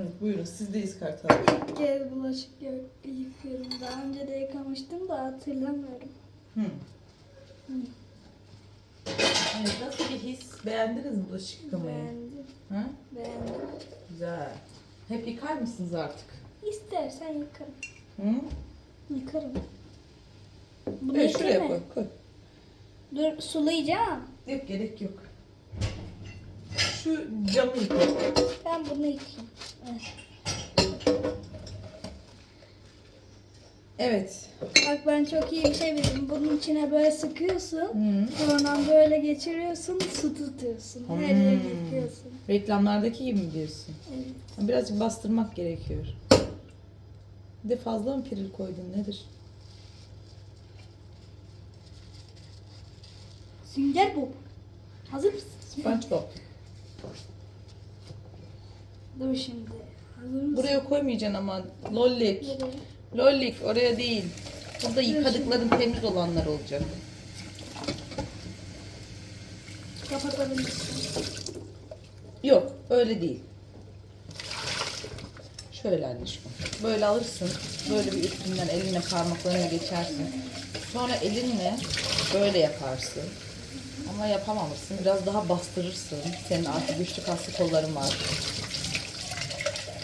Evet buyurun sizdeyiz Kartal. İlk kez bulaşık yı- yıkıyorum. Daha önce de yıkamıştım da hatırlamıyorum. Hı. Evet nasıl bir his? Beğendiniz mi bulaşık yıkamayı? Beğendim. Ha? Beğendim. Güzel. Hep yıkar mısınız artık? İstersen yıkarım. Hı? Yıkarım. Bunu Evet şuraya koy. koy. Dur sulayacağım. Yok gerek yok. Şu camı yıka. Ben bunu yıkayayım. Evet. Evet. Bak ben çok iyi bir şey bildim. Bunun içine böyle sıkıyorsun. Hı. Sonra böyle geçiriyorsun, su tutuyorsun. Her yere Hmm. yıkıyorsun. Reklamlardaki gibi mi diyorsun? Evet. Birazcık bastırmak gerekiyor. Bir de fazla mı piril koydun nedir? Sünger Bob. Hazır mısın? SpongeBob. Dur şimdi. Hazır mısın? Buraya koymayacaksın ama lollik. Nereye? Lollik oraya değil. Burada yıkadıkların temiz olanlar olacak. Kapatabilirsin. Yok öyle değil. Şöyle anneciğim. Böyle alırsın. Böyle bir üstünden elinle parmaklarına geçersin. Sonra elinle böyle yaparsın. Ama yapamamışsın. Biraz daha bastırırsın. Senin artık güçlü kaslı kolların var.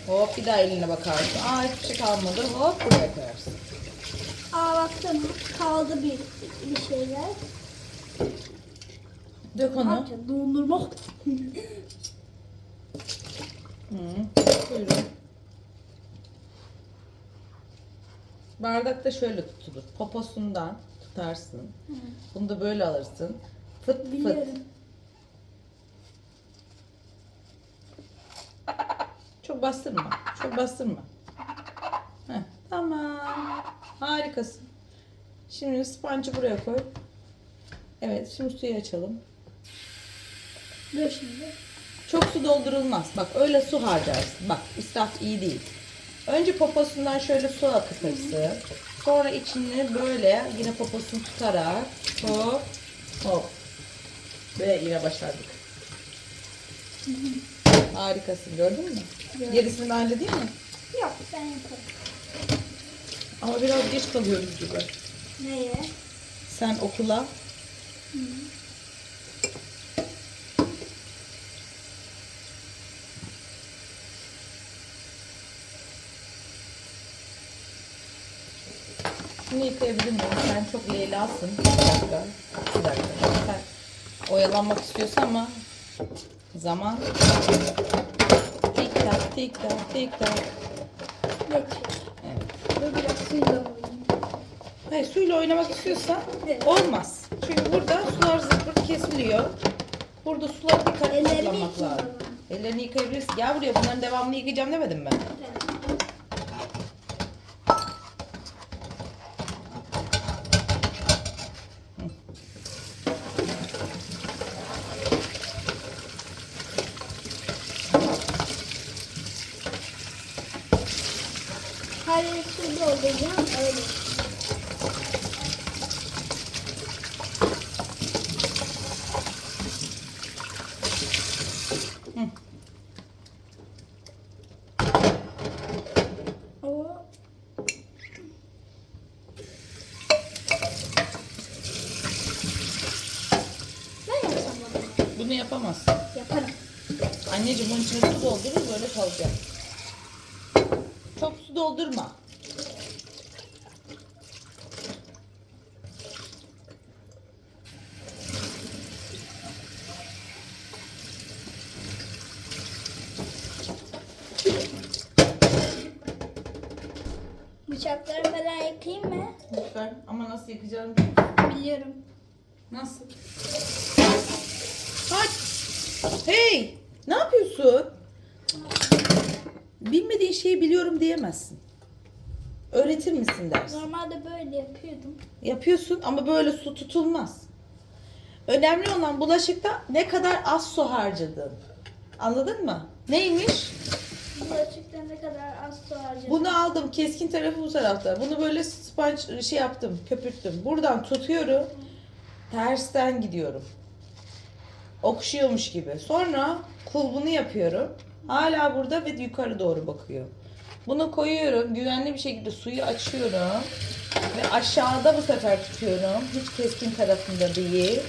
Hop bir daha eline bakarsın. Aa hiçbir şey kalmadı. Hop buraya koyarsın. Aa baksana kaldı bir bir şeyler. Dök onu. yapacaksın? Dondurma. Hı. Buyurun. Bardakta şöyle tutulur. Poposundan tutarsın. Bunu da böyle alırsın. Fıt fıt. Biliyorum. Çok bastırma. Çok bastırma. Heh, tamam. Harikasın. Şimdi sponge'ı buraya koy. Evet, şimdi suyu açalım. Dur şimdi. Çok su doldurulmaz. Bak öyle su harcarsın. Bak israf iyi değil. Önce poposundan şöyle su akıtırsın. Sonra içini böyle yine poposunu tutarak hop hop. Ve yine başardık. Harikasın gördün mü? Gördüm. Gerisini ben de değil mi? Yok ben yaparım. Ama biraz geç kalıyoruz gibi. Neye? Sen okula Şunu yıkayabilir miyim? Sen çok Leyla'sın. Bir dakika. Bir dakika. Oyalanmak istiyorsun ama zaman tik tak tik tak tik tak. Evet. Biraz suyla oynayayım. Hayır suyla oynamak istiyorsan Evet. olmaz. Çünkü burada sular zıpırt kesiliyor. Burada suları dikkatli Ellerimi yıkayayım lazım. Ellerini yıkayabilirsin. Gel buraya bunların devamını yıkayacağım demedim ben. Her yeri su dolduracağım öyle. Bunu yapamazsın. Yaparım. Anneciğim bunun içine su doldurur böyle kalacak. Doldurma. Bıçakları falan yıkayayım mı? Lütfen ama nasıl yıkayacağım Biliyorum. Nasıl? Hadi. Hey! Ne yapıyorsun? Bilmediğin şeyi biliyorum diyemezsin. Öğretir misin dersin. Normalde böyle yapıyordum. Yapıyorsun ama böyle su tutulmaz. Önemli olan bulaşıkta ne kadar az su harcadın. Anladın mı? Neymiş? Bulaşıkta ne kadar az su harcadım. Bunu aldım. Keskin tarafı bu tarafta. Bunu böyle sponge şey yaptım. Köpürttüm. Buradan tutuyorum. Tersten gidiyorum. Okşuyormuş gibi. Sonra kulbunu yapıyorum. Hala burada ve yukarı doğru bakıyor. Bunu koyuyorum. Güvenli bir şekilde suyu açıyorum. Ve aşağıda bu sefer tutuyorum. Hiç keskin tarafında değil.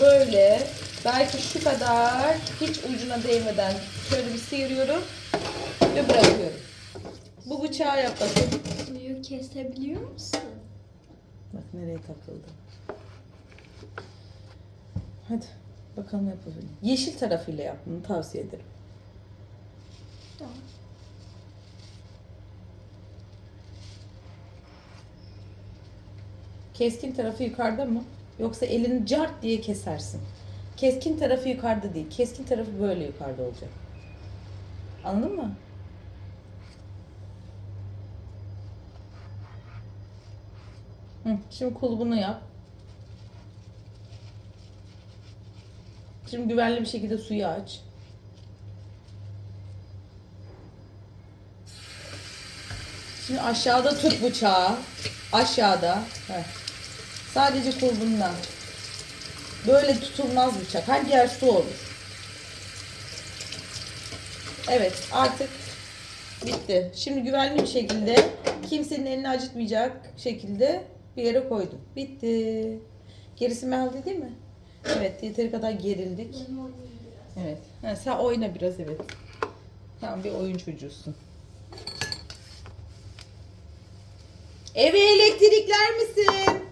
Böyle belki şu kadar hiç ucuna değmeden şöyle bir sıyırıyorum ve bırakıyorum. Bu bıçağı yap bakayım. Suyu kesebiliyor musun? Bak nereye takıldı. Hadi bakalım yapalım. Yeşil tarafıyla yapmanı tavsiye ederim. Keskin tarafı yukarıda mı? Yoksa elini cart diye kesersin. Keskin tarafı yukarıda değil. Keskin tarafı böyle yukarıda olacak. Anladın mı? Hı, şimdi kulbunu yap. Şimdi güvenli bir şekilde suyu aç. Şimdi aşağıda tut bıçağı. Aşağıda. Heh. Sadece kulbundan. Böyle tutulmaz bıçak. Her yer su olur. Evet artık bitti. Şimdi güvenli bir şekilde kimsenin elini acıtmayacak şekilde bir yere koydum. Bitti. Gerisi Mel değil mi? Evet yeteri kadar gerildik. Evet. Ha, sen oyna biraz evet. Tamam bir oyun çocuğusun. Eve elektrikler misin?